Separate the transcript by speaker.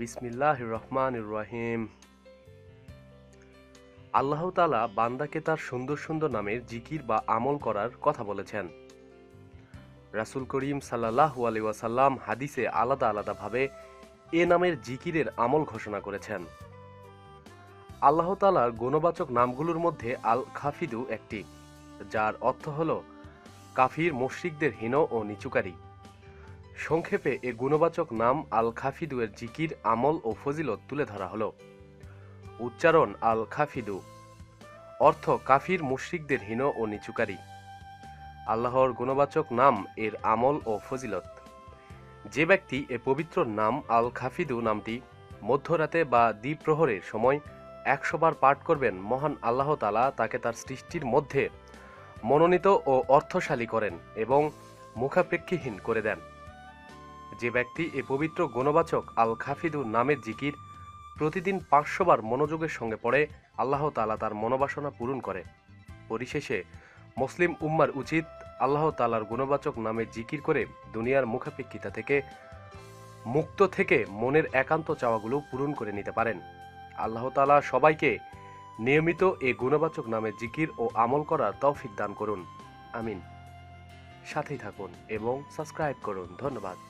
Speaker 1: বিসমিল্লাহ রহমান রাহিম আল্লাহ তালা বান্দাকে তার সুন্দর সুন্দর নামের জিকির বা আমল করার কথা বলেছেন। রাসুল করিম সাল্লাহ ওয়াসাল্লাম হাদিসে আলাদা আলাদাভাবে এ নামের জিকিরের আমল ঘোষণা করেছেন। আল্লাহ তালার গুণবাচক নামগুলোর মধ্যে আল খাফিদু একটি, যার অর্থ হল কাফির মুশরিকদের হীন ও নিচুকারী। সংক্ষেপে এ গুণবাচক নাম আল খাফিদু এর জিকির, আমল ও ফজিলত তুলে ধরা হলো। উচ্চারণ আল খাফিদু অর্থ, কাফির, মুশরিকদের হীন ও নিচুকারী। আল্লাহর গুণবাচক নাম এর আমল ও ফজিলত। যে ব্যক্তি এ পবিত্র নাম আল খাফিদু নামটি মধ্যরাতে বা দ্বিপ্রহরের সময় একশোবার পাঠ করবেন, মহান আল্লাহ তালা তাকে তার সৃষ্টির মধ্যে মনোনীত ও অর্থশালী করেন এবং মুখাপেক্ষীহীন করে দেন। যে ব্যক্তি এ পবিত্র গুণবাচক আল খাফিদু নামের জিকির প্রতিদিন পাঁচশোবার মনোযোগের সঙ্গে পড়ে, আল্লাহ তালা তার মনোবাসনা পূরণ করে। পরিশেষে, মুসলিম উম্মার উচিত আল্লাহ তালার গুণবাচক নামে জিকির করে দুনিয়ার মুখাপেক্ষিতা থেকে, মুক্ত থেকে মনের একান্ত চাওয়াগুলো পূরণ করে নিতে পারেন। আল্লাহ তালা সবাইকে নিয়মিত এ গুণবাচক নামে জিকির ও আমল করার তৌফিক দান করুন। আমিন। সাথেই থাকুন এবং সাবস্ক্রাইব করুন। ধন্যবাদ।